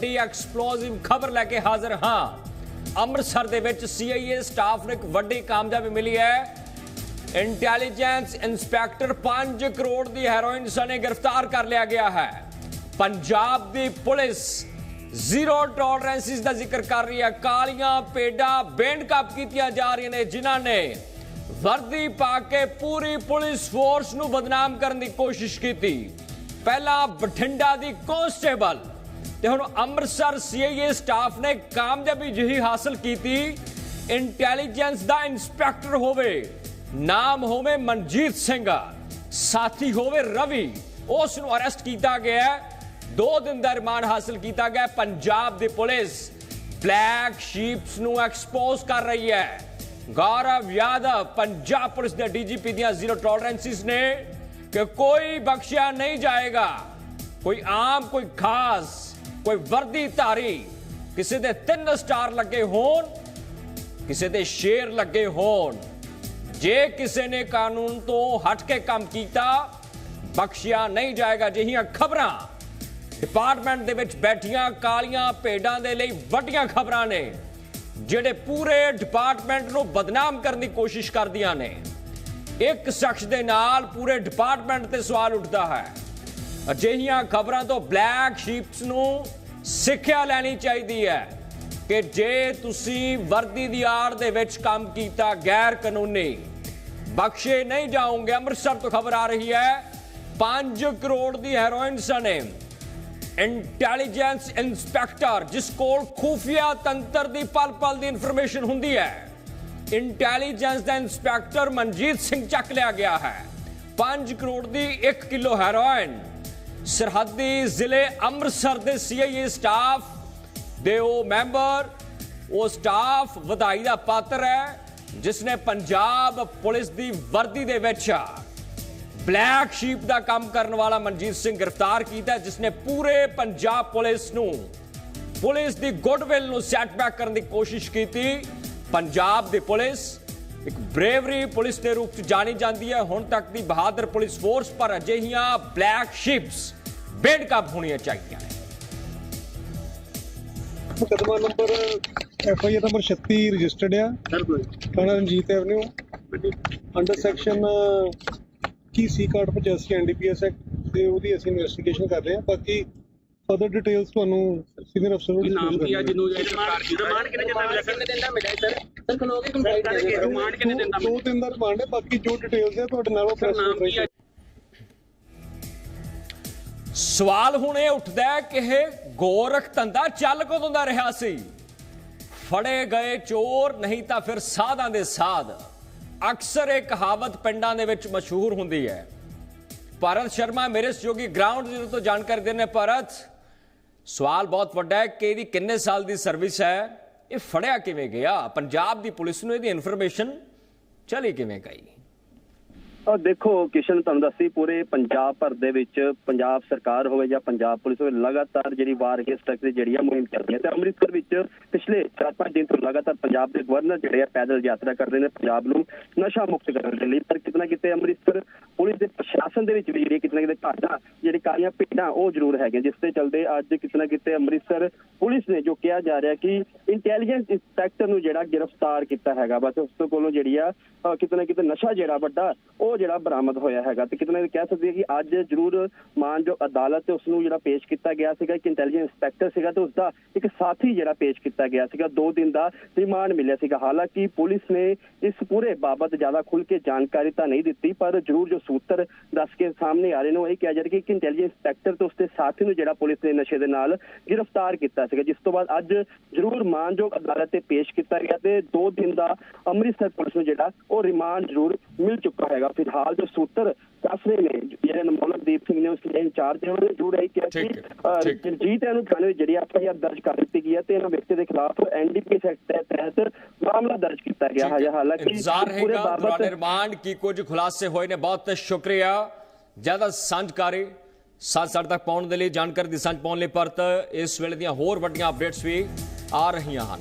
ਵੱਡੀ ਐਕਸਪਲੋਸਿਵ ਖਬਰ ਲੈ ਕੇ ਹਾਜ਼ਰ ਹਾਂ। ਅੰਮ੍ਰਿਤਸਰ ਦੇ ਵਿੱਚ CIA ਸਟਾਫ ਨੂੰ ਇੱਕ ਵੱਡੀ ਕਾਮਯਾਬੀ ਮਿਲੀ ਹੈ। ਇੰਟੈਲੀਜੈਂਸ ਇਨਸਪੈਕਟਰ 5 ਕਰੋੜ ਦੀ ਹੈਰੋਇਨ ਸਣੇ ਗ੍ਰਿਫਤਾਰ ਕਰ ਲਿਆ ਗਿਆ ਹੈ। ਪੰਜਾਬ ਦੀ ਪੁਲਿਸ ਜ਼ੀਰੋ ਟੋਲਰੈਂਸਿਸ ਦਾ ਜ਼ਿਕਰ ਕਰ ਰਹੀ ਹੈ। ਕਾਲੀਆਂ ਪੇਡਾਂ ਬੈਂਡ ਕੱਪ ਕੀਤੀਆਂ ਜਾ ਰਹੀਆਂ ਨੇ ਜਿਨ੍ਹਾਂ ਨੇ ਵਰਦੀ ਪਾ ਕੇ ਪੂਰੀ ਪੁਲਿਸ ਫੋਰਸ ਨੂੰ ਬਦਨਾਮ ਕਰਨ ਦੀ ਕੋਸ਼ਿਸ਼ ਕੀਤੀ। ਪਹਿਲਾਂ ਬਠਿੰਡਾ ਦੀ ਕਾਂਸਟੇਬਲ ਤੇ ਹੁਣ ਅੰਮ੍ਰਿਤਸਰ ਸੀਆਈਏ ਸਟਾਫ ਨੇ ਕਾਮਯਾਬੀ ਜਿਹੀ ਹਾਸਲ ਕੀਤੀ। ਇੰਟੈਲੀਜੈਂਸ ਦਾ ਇਨਸਪੈਕਟਰ ਹੋਵੇ, ਨਾਮ ਹੋਵੇ ਮਨਜੀਤ ਸਿੰਘ, ਸਾਥੀ ਹੋਵੇ ਰਵੀ ਉਸ ਨੂੰ ਅਰੈਸਟ ਕੀਤਾ ਗਿਆ ਦੋ ਦਿਨ ਦਾ ਰਿਮਾਂਡ ਹਾਸਲ ਕੀਤਾ ਗਿਆ ਪੰਜਾਬ ਦੀ ਪੁਲਿਸ ਬਲੈਕ ਸ਼ੀਪਸ ਨੂੰ ਐਕਸਪੋਜ਼ ਕਰ ਰਹੀ ਹੈ। ਗੌਰਵ ਯਾਦਵ, ਪੰਜਾਬ ਪੁਲਿਸ ਦੇ ਡੀਜੀਪੀ ਦੀਆਂ ਜ਼ੀਰੋ ਟੋਲਰੈਂਸਿਸ ਨੇ ਕਿ ਕੋਈ ਬਖਸ਼ਿਆ ਨਹੀਂ ਜਾਏਗਾ। ਕੋਈ ਆਮ, ਕੋਈ ਖਾਸ ਕੋਈ ਵਰਦੀ ਧਾਰੀ, ਕਿਸੇ ਦੇ ਤਿੰਨ ਸਟਾਰ ਲੱਗੇ ਹੋਣ, ਕਿਸੇ ਦੇ ਸ਼ੇਰ ਲੱਗੇ ਹੋਣ। ਜੇ ਕਿਸੇ ਨੇ ਕਾਨੂੰਨ ਤੋਂ ਹਟ ਕੇ ਕੰਮ ਕੀਤਾ, ਬਖਸ਼ਿਆ ਨਹੀਂ ਜਾਏਗਾ ਜਿਹੀਆਂ ਖਬਰਾਂ। ਡਿਪਾਰਟਮੈਂਟ ਦੇ ਵਿੱਚ ਬੈਠੀਆਂ ਕਾਲੀਆਂ ਭੇਡਾਂ ਦੇ ਲਈ ਵੱਡੀਆਂ ਖਬਰਾਂ ਨੇ, ਜਿਹੜੇ ਪੂਰੇ ਡਿਪਾਰਟਮੈਂਟ ਨੂੰ ਬਦਨਾਮ ਕਰਨ ਦੀ ਕੋਸ਼ਿਸ਼ ਕਰਦੀਆਂ ਨੇ। ਇੱਕ ਸ਼ਖਸ ਦੇ ਨਾਲ ਪੂਰੇ ਡਿਪਾਰਟਮੈਂਟ ਤੇ ਸਵਾਲ ਉੱਠਦਾ ਹੈ। ਅਜਿਹੀਆਂ ਖਬਰਾਂ ਤੋਂ ਬਲੈਕ ਸ਼ੀਪਸ ਨੂੰ ਸਿੱਖਿਆ ਲੈਣੀ ਚਾਹੀਦੀ ਹੈ ਕਿ ਜੇ ਤੁਸੀਂ ਵਰਦੀ ਦੀ ਆੜ ਦੇ ਵਿੱਚ ਕੰਮ ਕੀਤਾ ਗੈਰ ਕਾਨੂੰਨੀ ਬਖਸ਼ੇ ਨਹੀਂ ਜਾਓਗੇ, ਅੰਮ੍ਰਿਤਸਰ ਤੋਂ ਖਬਰ ਆ ਰਹੀ ਹੈ 5 ਕਰੋੜ ਦੀ ਹੈਰੋਇਨ ਸਣੇ ਇੰਟੈਲੀਜੈਂਸ ਇਨਸਪੈਕਟਰ ਜਿਸ ਕੋਲ ਖੂਫੀਆ ਤੰਤਰ ਦੀ ਪਲ ਪਲ ਦੀ ਇਨਫੋਰਮੇਸ਼ਨ ਹੁੰਦੀ ਹੈ। ਇੰਟੈਲੀਜੈਂਸ ਦਾ ਇਨਸਪੈਕਟਰ ਮਨਜੀਤ ਸਿੰਘ ਚੱਕ ਲਿਆ ਗਿਆ ਹੈ। 5 ਕਰੋੜ ਦੀ 1 ਕਿਲੋ ਹੈਰੋਇਨ। ਸਰਹੱਦੀ ਜ਼ਿਲ੍ਹੇ ਅੰਮ੍ਰਿਤਸਰ ਦੇ ਸੀਆਈਏ ਸਟਾਫ ਦੇ ਉਹ ਮੈਂਬਰ ਉਹ ਸਟਾਫ ਵਧਾਈ ਦਾ ਪਾਤਰ ਹੈ ਜਿਸ ਨੇ ਪੰਜਾਬ ਪੁਲਿਸ ਦੀ ਵਰਦੀ ਦੇ ਵਿੱਚ ਬਲੈਕ ਸ਼ੀਪ ਦਾ ਕੰਮ ਕਰਨ ਵਾਲਾ ਮਨਜੀਤ ਸਿੰਘ ਗ੍ਰਿਫਤਾਰ ਕੀਤਾ ਹੈ, ਜਿਸ ਨੇ ਪੂਰੇ ਪੰਜਾਬ ਪੁਲਿਸ ਨੂੰ ਪੁਲਿਸ ਦੀ ਗੁੱਡਵਿਲ ਨੂੰ ਸੈਟਬੈਕ ਕਰਨ ਦੀ ਕੋਸ਼ਿਸ਼ ਕੀਤੀ। ਪੰਜਾਬ ਦੀ ਪੁਲਿਸ ਇੱਕ ਬ੍ਰੇਵਰੀ ਪੁਲਿਸ ਦੇ ਰੂਪ ਚ ਜਾਣੀ ਜਾਂਦੀ ਹੈ। ਹੁਣ ਤੱਕ ਦੀ ਬਹਾਦਰ ਪੁਲਿਸ ਫੋਰਸ ਪਰ ਅਜਿਹੀਆਂ ਬਲੈਕ ਸ਼ਿਪਸ ਬੇਡ ਕੱਪ ਹੋਣੀਆਂ ਚਾਹੀਦੀਆਂ ਨੇ। ਮੁਕਦਮਾ number F I R number 36 registered ਆ। ਥਾਣਾ ਰਣਜੀਤ ਐਵਨਿਊ। ਅੰਡਰ ਸੈਕਸ਼ਨ ਕੀ ਸੀ ਕਾਰਡ 85 ਐਨਡੀਪੀਐਸ ਐਕਟ ਤੇ ਉਹਦੀ ਅਸੀਂ ਇਨਵੈਸਟੀਗੇਸ਼ਨ ਕਰ ਰਹੇ ਹਾਂ। ਬਾਕੀ ਫਰਦਰ ਡਿਟੇਲਸ ਤੁਹਾਨੂੰ ਸੀਨੀਅਰ ਅਫਸਰ ਨੂੰ ਨਾਮ ਕੀ ਆ ਜਿਹਨੂੰ ਇਹ ਸਰਕਾਰ ਕੀ ਰਿਮਾਂਡ ਕਿੰਨੇ ਦਿਨ ਦਾ ਮਿਲਿਆ ਸਰ? ਕਿੰਨੇ ਦਿਨ ਦਾ ਮਿਲਿਆ ਸਰ ਸਰ ਖਲੋਗੇ ਕੰਪਲੀਟ ਕਰਕੇ ਰਿਮਾਂਡ ਕਿੰਨੇ ਦਿਨ ਦਾ ਦੋ ਮਿਲਿਆ? ਦਿਨ ਦਾ ਰਿਮਾਂਡ ਹੈ ਬਾਕੀ ਜੋ ਡਿਟੇਲਸ ਹੈ ਤੁਹਾਡੇ ਨਾਲ ਉਹ ਸਰ ਪ੍ਰੈਸ ਨਾਮ ਕੀ ਆ? ਸਵਾਲ ਹੁਣ ਇਹ ਉੱਠਦਾ ਹੈ ਕਿ ਇਹ ਗੋਰਖ ਧੰਦਾ ਚੱਲ ਕਦੋਂ ਦਾ ਰਿਹਾ ਸੀ? ਫੜੇ ਗਏ ਚੋਰ ਨਹੀਂ ਤਾਂ ਫਿਰ ਸਾਧਾਂ ਦੇ ਸਾਧ। ਅਕਸਰ ਇਹ ਕਹਾਵਤ ਪਿੰਡਾਂ ਦੇ ਵਿੱਚ ਮਸ਼ਹੂਰ ਹੁੰਦੀ ਹੈ। ਭਾਰਤ ਸ਼ਰਮਾ ਮੇਰੇ ਸਹਿਯੋਗੀ ਗਰਾਊਂਡ ਜ਼ੀਰੋ ਤੋਂ ਜਾਣਕਾਰੀ ਦੇਣੇ ਭਾਰਤ। ਸਵਾਲ ਬਹੁਤ ਵੱਡਾ ਹੈ ਕਿ ਇਹਦੀ ਕਿੰਨੇ ਸਾਲ ਦੀ ਸਰਵਿਸ ਹੈ? ਇਹ ਫੜਿਆ ਕਿਵੇਂ ਗਿਆ? ਪੰਜਾਬ ਦੀ ਪੁਲਿਸ ਨੂੰ ਇਹਦੀ ਇਨਫੋਰਮੇਸ਼ਨ ਚਲੀ ਕਿਵੇਂ ਗਈ? ਔਰ ਦੇਖੋ, ਕਿਸ਼ਨ ਤੁਹਾਨੂੰ ਦੱਸੀ, ਪੂਰੇ ਪੰਜਾਬ ਭਰ ਦੇ ਵਿੱਚ ਪੰਜਾਬ ਸਰਕਾਰ ਹੋਵੇ ਜਾਂ ਪੰਜਾਬ ਪੁਲਿਸ ਹੋਵੇ, ਲਗਾਤਾਰ ਜਿਹੜੀ ਵਾਰ ਅਗੇਂਸਟ ਡਰੱਗਸ ਦੀ ਜਿਹੜੀ ਆ ਮੁਹਿੰਮ ਚੱਲ ਰਹੀ ਹੈ ਤੇ ਅੰਮ੍ਰਿਤਸਰ ਵਿੱਚ ਪਿਛਲੇ 4-5 ਦਿਨ ਤੋਂ ਲਗਾਤਾਰ ਪੰਜਾਬ ਦੇ ਗਵਰਨਰ ਜਿਹੜੇ ਆ ਪੈਦਲ ਯਾਤਰਾ ਕਰਦੇ ਨੇ, ਪੰਜਾਬ ਨੂੰ ਨਸ਼ਾ ਮੁਕਤ ਕਰਨ ਦੇ ਲਈ। ਪਰ ਕਿਤਨਾ ਕਿਤੇ ਅੰਮ੍ਰਿਤਸਰ ਪੁਲਿਸ ਦੇ ਪ੍ਰਸ਼ਾਸਨ ਦੇ ਵਿੱਚ ਵੀ ਜਿਹੜੀ ਕਿਤਨਾ ਕਿਤੇ ਘਾਟਾ, ਜਿਹੜੀ ਕਾਲੀਆਂ ਭੇਡਾਂ, ਉਹ ਜ਼ਰੂਰ ਹੈਗੇ ਜਿਸ ਦੇ ਚਲਦੇ ਅੱਜ ਕਿਤਨਾ ਕਿਤੇ ਅੰਮ੍ਰਿਤਸਰ ਪੁਲਿਸ ਨੇ ਜੋ ਕਿਹਾ ਜਾ ਰਿਹਾ ਕਿ ਇੰਟੈਲੀਜੈਂਸ ਇੰਸਪੈਕਟਰ ਨੂੰ ਜਿਹੜਾ ਗ੍ਰਿਫਤਾਰ ਕੀਤਾ ਹੈਗਾ, ਬਸ ਉਸ ਤੋਂ ਕੋਲੋਂ ਜਿਹੜੀ ਆ, ਅਹ ਕਿਤੇ ਨਾ ਕਿਤੇ ਨਸ਼ਾ ਜਿਹੜਾ ਵੱਡਾ, ਉਹ ਜਿਹੜਾ ਬਰਾਮਦ ਹੋਇਆ ਹੈਗਾ ਤੇ ਕਿਤੇ ਨਾ ਕਿਤੇ ਕਹਿ ਸਕਦੇ ਹਾਂ ਕਿ ਅੱਜ ਜ਼ਰੂਰ ਮਾਨਯੋਗ ਅਦਾਲਤ ਤੇ ਉਸ ਨੂੰ ਜਿਹੜਾ ਪੇਸ਼ ਕੀਤਾ ਗਿਆ ਸੀਗਾ, ਇੱਕ ਇੰਟੈਲੀਜੈਂਸ ਇੰਸਪੈਕਟਰ ਸੀਗਾ ਤੇ ਉਸ ਦਾ ਇੱਕ ਸਾਥੀ ਜਿਹੜਾ ਪੇਸ਼ ਕੀਤਾ ਗਿਆ ਸੀਗਾ ਦੋ ਦਿਨ ਦਾ ਰਿਮਾਂਡ ਮਿਲਿਆ ਸੀਗਾ। ਹਾਲਾਂਕਿ ਪੁਲਿਸ ਨੇ ਇਸ ਪੂਰੇ ਬਾਬਤ ਜ਼ਿਆਦਾ ਖੁੱਲ ਕੇ ਜਾਣਕਾਰੀ ਤਾਂ ਨਹੀਂ ਦਿੱਤੀ, ਪਰ ਜ਼ਰੂਰ ਜੋ ਸੂਤਰ ਦੱਸ ਕੇ ਸਾਹਮਣੇ ਆ ਰਹੇ ਨੇ, ਉਹ ਇਹ ਕਿਹਾ ਜਾ ਰਿਹਾ ਕਿ ਇੱਕ ਇੰਟੈਲੀਜੈਂਸ ਇੰਸਪੈਕਟਰ ਤੇ ਉਸਦੇ ਸਾਥੀ ਨੂੰ ਜਿਹੜਾ ਪੁਲਿਸ ਨੇ ਨਸ਼ੇ ਦੇ ਨਾਲ ਗ੍ਰਿਫਤਾਰ ਕੀਤਾ ਸੀਗਾ, ਜਿਸ ਤੋਂ ਬਾਅਦ ਅੱਜ ਜ਼ਰੂਰ ਮਾਨਯੋਗ ਅਦਾਲਤ ਤੇ ਪੇਸ਼ ਕੀਤਾ ਗਿਆ ਤੇ ਦੋ ਦਿਨ ਦਾ ਅੰਮ੍ਰਿਤਸਰ ਪੁਲਿਸ ਨੂੰ ਜਿਹੜਾ ਉਹ ਰਿਮਾਂਡ ਜ਼ਰੂਰ ਮਿਲ ਚੁੱਕਾ ਹੈਗਾ। ਫਿਲਹਾਲ ਜੋ ਸੂਤਰ ਦੱਸ ਰਹੇ ਨੇ ਜਿਹੜੇ ਨਮੋਲਕਦੀਪ ਸਿੰਘ ਨੇ ਉਸ ਦੇ ਇੰਚਾਰਜ ਨੇ ਉਹਨਾਂ ਨੇ ਜ਼ਰੂਰ ਇਹ ਕਿਹਾ ਕਿ। ਜਗਜੀਤ ਇਹਨੂੰ ਥਾਣੇ ਵਿੱਚ ਜਿਹੜੀ ਐਫ ਆਈ ਆਰ ਦਰਜ ਕਰ ਦਿੱਤੀ ਗਈ ਹੈ ਤੇ ਇਹਨਾਂ ਵਿਅਕਤੀ ਦੇ ਖਿਲਾਫ ਐਨਡੀਪੀਐਸ ਐਕਟ ਦੇ ਤਹਿਤ ਮਾਮਲਾ ਦਰਜ ਕੀਤਾ ਗਿਆ ਹੈ। ਹਾਲਾਂਕਿ ਇੰਤਜ਼ਾਰ ਬਾਬਤ ਦੌਰਾਨ ਰਿਮਾਂਡ ਕੀ ਕੁਝ ਖੁਲਾਸੇ ਹੋਏ ਨੇ? ਬਹੁਤ ਸ਼ੁਕਰੀਆ। ਜ਼ਿਆਦਾ ਸਾਂਝਕਾਰੀ ਸਾਥ ਸਾਡੇ ਤੱਕ ਪਹੁੰਚਣ ਦੇ ਲਈ ਜਾਣਕਾਰੀ ਦੀ ਸਾਂਝ ਪਾਉਣ ਲਈ ਪਰਤ ਇਸ ਵੇਲੇ ਦੀਆਂ ਹੋਰ ਵੱਡੀਆਂ ਅਪਡੇਟਸ ਵੀ ਆ ਰਹੀਆਂ ਹਨ।